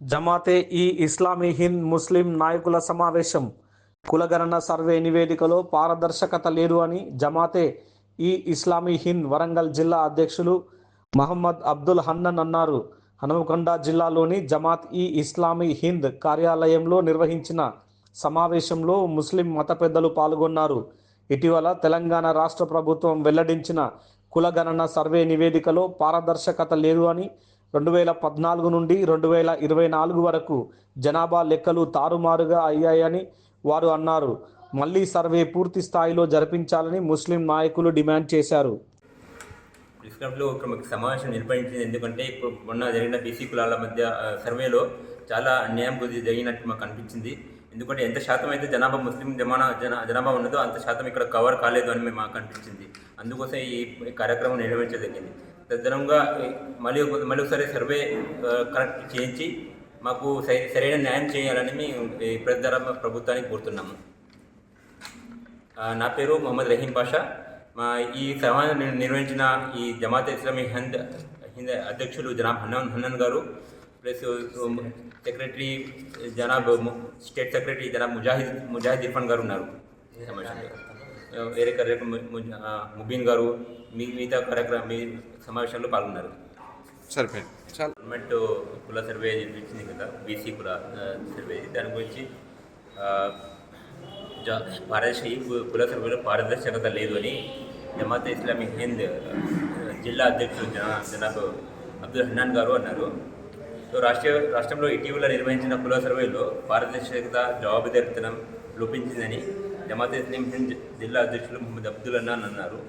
జమాతే ఈ ఇస్లామీ హింద్ ముస్లిం నాయకుల సమావేశం. కులగణన సర్వే నివేదికలో పారదర్శకత లేదు అని జమాతే ఈ ఇస్లామీ హింద్ వరంగల్ జిల్లా అధ్యక్షులు మహమ్మద్ అబ్దుల్ హన్నన్ అన్నారు. హనుమకొండ జిల్లాలోని జమాత్ ఈ ఇస్లామీ హింద్ కార్యాలయంలో నిర్వహించిన సమావేశంలో ముస్లిం మత పెద్దలు పాల్గొన్నారు. ఇటీవల తెలంగాణ రాష్ట్ర ప్రభుత్వం వెల్లడించిన కులగణన సర్వే నివేదికలో పారదర్శకత లేదు అని రెండు వేల పద్నాలుగు నుండి రెండు వేల ఇరవై నాలుగు వరకు జనాభా లెక్కలు తారుమారుగా అయ్యాయని వారు అన్నారు. మళ్ళీ సర్వే పూర్తి స్థాయిలో జరిపించాలని ముస్లిం నాయకులు డిమాండ్ చేశారు. ప్రెస్ ఒక సమావేశం నిర్వహించింది. ఎందుకంటే ఇప్పుడు మొన్న జరిగిన బీసీ కులాల మధ్య సర్వేలో చాలా అన్యాయం కొద్ది జరిగినట్టు మాకు అనిపించింది. ఎందుకంటే ఎంత శాతం అయితే జనాభా ముస్లిం జమానా జన జనాభా ఉన్నదో అంత శాతం ఇక్కడ కవర్ కాలేదు అని మాకు అనిపించింది. అందుకోసం ఈ కార్యక్రమం నిర్వహించదగింది తదనంగా మళ్ళీ ఒక- మళ్ళీ ఒకసారి సర్వే కరెక్ట్ చేయించి మాకు సరైన న్యాయం చేయాలని మేము ప్రజల ప్రభుత్వానికి కోరుతున్నాము. నా పేరు మొహమ్మద్ రహీం పాషా మా ఈ సమాజం నిర్వహించిన ఈ జమాత్ ఇస్లామీ హింద్ హింద్ అధ్యక్షులు జనాబ్ హన్నన్ హన్నన్ గారు ప్లస్ సెక్రటరీ జనాబ్ స్టేట్ సెక్రటరీ జనాబ్ ముజాహిద్ ముజాహిద్ ఇర్ఫాన్ గారు ఉన్నారు. సమావేశంలో. వేరే కార్యక్రమం ముబీన్ గారు మీ మిగతా కార్యక్రమం మీ సమావేశంలో పాల్గొన్నారు. సరిపోయింది. చాలా. గవర్నమెంట్ కుల సర్వే నిర్మించింది కదా బీసీ కుల సర్వే. దాని గురించి కు- కుల సర్వేలో పారదర్శకత లేదు అని జమాత్ ఇస్లామీ హింద్ జిల్లా అధ్యక్షులు జనా జనాబ్ అబ్దుల్ హన్నాన్ గారు అన్నారు. సో రాష్ట్ర రాష్ట్రంలో ఇటీవల నిర్వహించిన కుల సర్వేలో పారదర్శకత జవాబుదారితనం లోపించిందని జమాత్ ఇస్లీం హింద్ జిల్లా అధ్యక్షులు మొహమ్మద్ అబ్దుల్ అన్నాన్ అన్నారు.